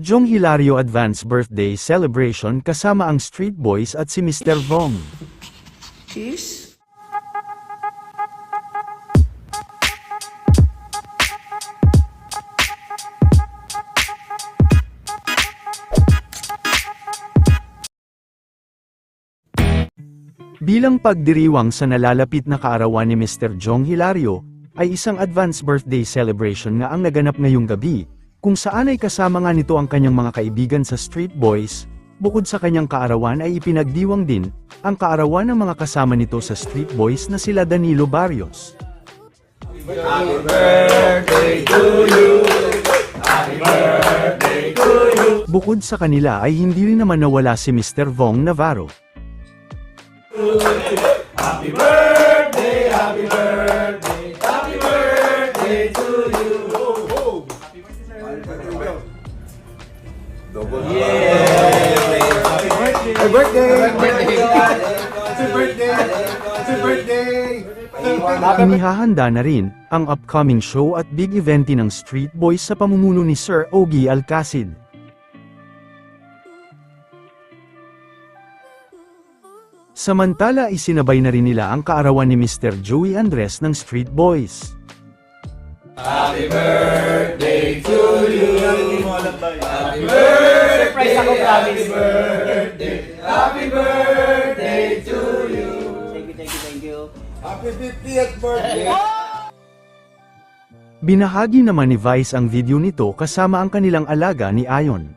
Jong Hilario Advance Birthday Celebration kasama ang Street Boys at si Mr. Vong. Cheers. Bilang pagdiriwang sa nalalapit na kaarawan ni Mr. Jong Hilario, ay isang advance birthday celebration nga ang naganap ngayong gabi, kung saan ay kasama nga nito ang kanyang mga kaibigan sa Street Boys, bukod sa kanyang kaarawan ay ipinagdiwang din, ang kaarawan ng mga kasama nito sa Street Boys na sila Danilo Barrios. Bukod sa kanila ay hindi rin naman nawala si Mr. Vong Navarro. Happy birthday! Happy birthday! Happy birthday! Inihahanda na rin ang upcoming show at big event ng Street Boys sa pamumuno ni Sir Ogie Alcacid. Samantala isinabay na rin nila ang kaarawan ni Mr. Joey Andres ng Street Boys surprise ako, promise. Happy birthday, happy birthday to you. Thank you, thank you, thank you. Happy 50th birthday. Oh! Binahagi naman ni Vice ang video nito kasama ang kanilang alaga ni Ayon.